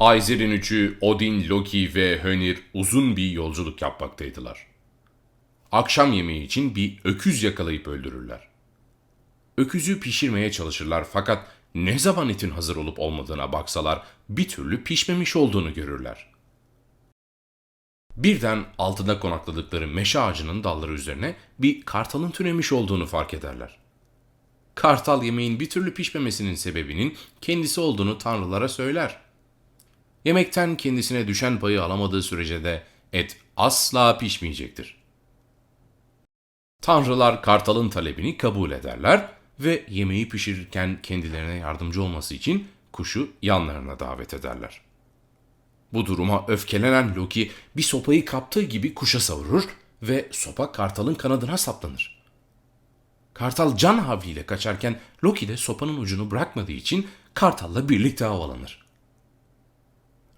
Aesir'in üçü Odin, Loki ve Hönir uzun bir yolculuk yapmaktaydılar. Akşam yemeği için bir öküz yakalayıp öldürürler. Öküzü pişirmeye çalışırlar fakat ne zaman etin hazır olup olmadığına baksalar bir türlü pişmemiş olduğunu görürler. Birden altında konakladıkları meşe ağacının dalları üzerine bir kartalın türemiş olduğunu fark ederler. Kartal yemeğin bir türlü pişmemesinin sebebinin kendisi olduğunu tanrılara söyler. Yemekten kendisine düşen payı alamadığı sürece de et asla pişmeyecektir. Tanrılar kartalın talebini kabul ederler ve yemeği pişirirken kendilerine yardımcı olması için kuşu yanlarına davet ederler. Bu duruma öfkelenen Loki bir sopayı kaptığı gibi kuşa savurur ve sopa kartalın kanadına saplanır. Kartal can havliyle kaçarken Loki de sopanın ucunu bırakmadığı için kartalla birlikte havalanır.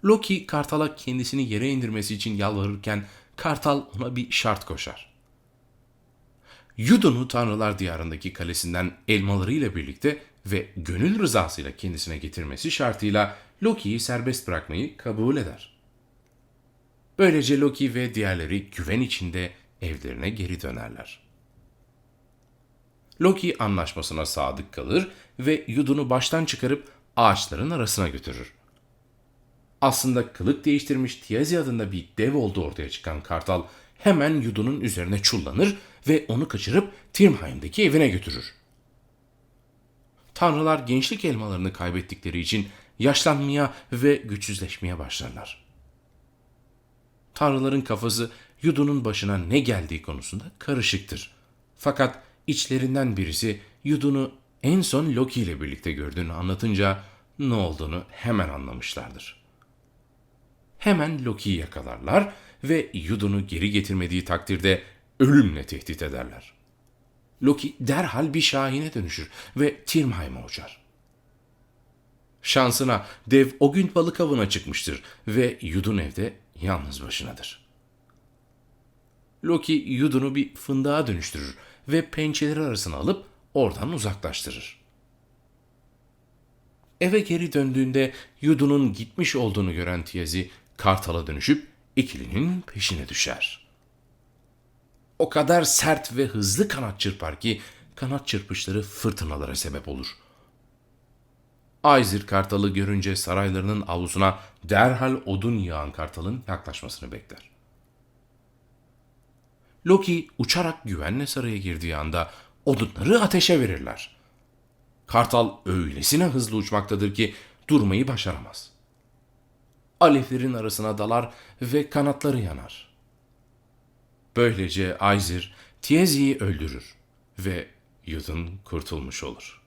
Loki kartala kendisini yere indirmesi için yalvarırken kartal ona bir şart koşar. Yudun'u Tanrılar Diyarı'ndaki kalesinden elmalarıyla birlikte ve gönül rızasıyla kendisine getirmesi şartıyla Loki'yi serbest bırakmayı kabul eder. Böylece Loki ve diğerleri güven içinde evlerine geri dönerler. Loki anlaşmasına sadık kalır ve Yudun'u baştan çıkarıp ağaçların arasına götürür. Aslında kılık değiştirmiş Tiazi adında bir dev olduğu ortaya çıkan kartal hemen Yudun'un üzerine çullanır ve onu kaçırıp Tirmheim'deki evine götürür. Tanrılar gençlik elmalarını kaybettikleri için yaşlanmaya ve güçsüzleşmeye başlarlar. Tanrıların kafası Yudun'un başına ne geldiği konusunda karışıktır. Fakat içlerinden birisi Yudun'u en son Loki ile birlikte gördüğünü anlatınca ne olduğunu hemen anlamışlardır. Hemen Loki'yi yakalarlar ve Yudun'u geri getirmediği takdirde ölümle tehdit ederler. Loki derhal bir şahine dönüşür ve Tirmheim'e uçar. Şansına dev o gün balık avına çıkmıştır ve Yudun evde yalnız başınadır. Loki Yudun'u bir fındığa dönüştürür ve pençeleri arasına alıp oradan uzaklaştırır. Eve geri döndüğünde Yudun'un gitmiş olduğunu gören Tiyazi kartala dönüşüp ikilinin peşine düşer. O kadar sert ve hızlı kanat çırpar ki kanat çırpışları fırtınalara sebep olur. Aysir kartalı görünce saraylarının avlusuna derhal odun yağan kartalın yaklaşmasını bekler. Loki uçarak güvenle saraya girdiği anda odunları ateşe verirler. Kartal öylesine hızlı uçmaktadır ki durmayı başaramaz. Alevlerin arasına dalar ve kanatları yanar. Böylece Aysir Tiezi'yi öldürür ve Yudun kurtulmuş olur.